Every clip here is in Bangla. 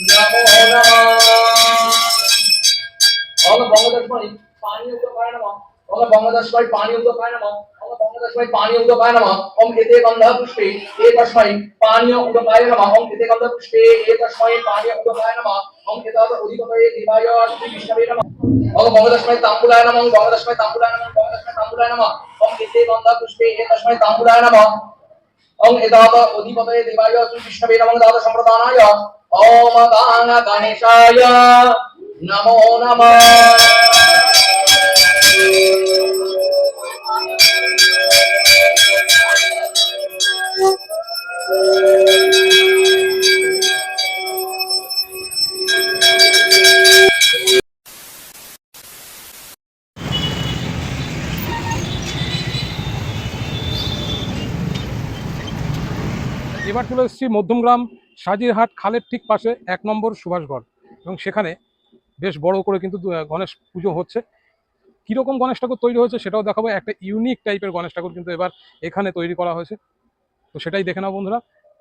নমঃ ওম বঙ্গদশমণি পানি বঙ্গদশমণি পানি উদকায় নমঃ ওম বঙ্গদশমণি পানি উদকায় নমঃ ওম এতে গন্ধ পুষ্পে একস্মৈ পানীয় উদকায় নমঃ ওম এতে গন্ধ পুষ্পে একস্মৈ পানীয় উদকায় নমঃ ওম এতদ অধিকতয়ে দেবায় শ্রী বিষ্ণবে নমঃ ওম বঙ্গদশমণি তাম্বুলায় নমঃ ওম বঙ্গদশমণি তাম্বুলায় নমঃ ওম বঙ্গদশমণি তাম্বুলায় নমঃ ওম এতে গন্ধ পুষ্পে একস্মৈ তাম্বুলায় নমঃ ওম এদাত অধিপতয়ে দেবায় শ্রী বিষ্ণবে নমঃ দাত সম্প্রদানায় ওম গাং গণেশায় নমো নমঃ এবার চলে এসেছি মধ্যমগ্রাম সাজিরহাট খালের ঠিক পাশে এক নম্বর সুভাষগড়। এবং সেখানে বেশ বড় করে কিন্তু গণেশ পুজো হচ্ছে। কীরকম গণেশ ঠাকুর তৈরি হয়েছে সেটাও দেখাবো। একটা ইউনিক টাইপের গণেশ ঠাকুর কিন্তু এবার এখানে তৈরি করা হয়েছে। তো সেটাই দেখে নাও বন্ধুরা।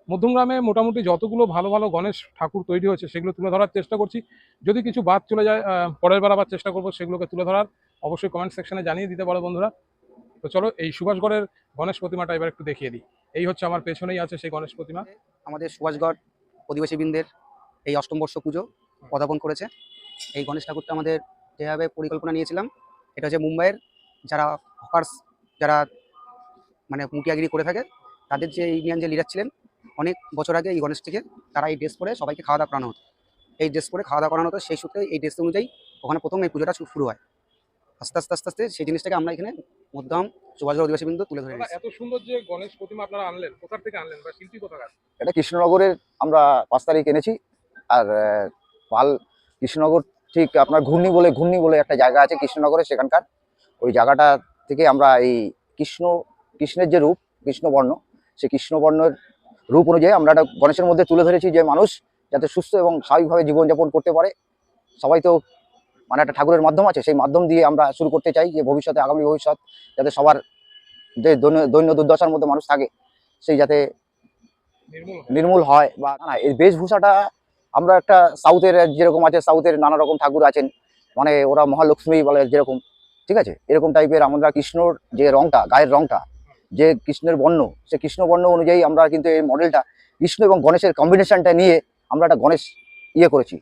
মধ্যমগ্রামে মোটামুটি যতগুলো ভালো ভালো গণেশ ঠাকুর তৈরি হয়েছে সেগুলো তুলে ধরার চেষ্টা করছি। যদি কিছু বাদ চলে যায় পরের বার আবার চেষ্টা করব সেগুলোকে তুলে ধরার। অবশ্যই কমেন্ট সেকশনে জানিয়ে দিতে পারো বন্ধুরা। তো চলো এই সুভাষগড়ের গণেশ প্রতিমাটা এবার একটু দেখিয়ে দিই। এই হচ্ছে আমার পেছনেই আছে সেই গণেশ প্রতিমা। আমাদের সুভাষগড় অধিবাসীবৃন্দের এই অষ্টম বর্ষ পুজো পদার্পণ করেছে। এই গণেশ ঠাকুরটা আমাদের যেভাবে পরিকল্পনা নিয়েছিলাম, এটা হচ্ছে মুম্বাইয়ের যারা হকার্স যারা মানে মুখিয়াগিরি করে থাকে, তাদের যে ইন্ডিয়ান যে লিডার ছিলেন, অনেক বছর আগে এই গণেশটিকে তারা এই ড্রেস পরে সবাইকে খাওয়া দাওয়া করানো হতো। এই ড্রেস পরে খাওয়া দাওয়া করানো হতো, সেই সূত্রে এই ড্রেস অনুযায়ী ওখানে প্রথম এই পুজোটা শুরু হয়। আস্তে আস্তে আস্তে আস্তে সেই জিনিসটাকে আমরা এখানে মধ্যম সুভাষগড় অধিবাসীবৃন্দ তুলে ধরে এত সুন্দর যে গণেশ প্রতিমা আপনারা আনলেন কোথা থেকে আনলেন বা শিল্পী কোথাকার? এটা কৃষ্ণনগরের আমরা পাঁচ তারিখ এনেছি। আর পাল কৃষ্ণনগর ঠিক আপনার ঘূর্ণি বলে ঘূর্ণি বলে একটা জায়গা আছে কৃষ্ণনগরে সেখানকার। ওই জায়গাটা থেকে আমরা এই কৃষ্ণ কৃষ্ণের যে রূপ কৃষ্ণবর্ণ সেই কৃষ্ণবর্ণের রূপ অনুযায়ী আমরা একটা গণেশের মধ্যে তুলে ধরেছি যে মানুষ যাতে সুস্থ এবং স্বাভাবিকভাবে জীবনযাপন করতে পারে। সবাই তো মানে একটা ঠাকুরের মাধ্যম আছে সেই মাধ্যম দিয়ে আমরা শুরু করতে চাই যে ভবিষ্যতে আগামী ভবিষ্যৎ যাতে সবার যে দৈন্য দুর্দশার মধ্যে মানুষ থাকে সেই যাতে নির্মূল নির্মূল হয় বা না এই বেশভূষাটা আমরা একটা সাউথের যেরকম আছে সাউথের নানা রকম ঠাকুর আছেন মানে ওরা মহালক্ষ্মী বলে যেরকম ঠিক আছে? এরকম টাইপের আমরা কৃষ্ণর যে রংটা গায়ের রংটা যে কৃষ্ণের বর্ণ সে কৃষ্ণ বর্ণ অনুযায়ী আমরা কিন্তু এই মডেলটা কৃষ্ণ এবং গণেশের কম্বিনেশনটা নিয়ে আমরা একটা গণেশ ইয়ে করেছি।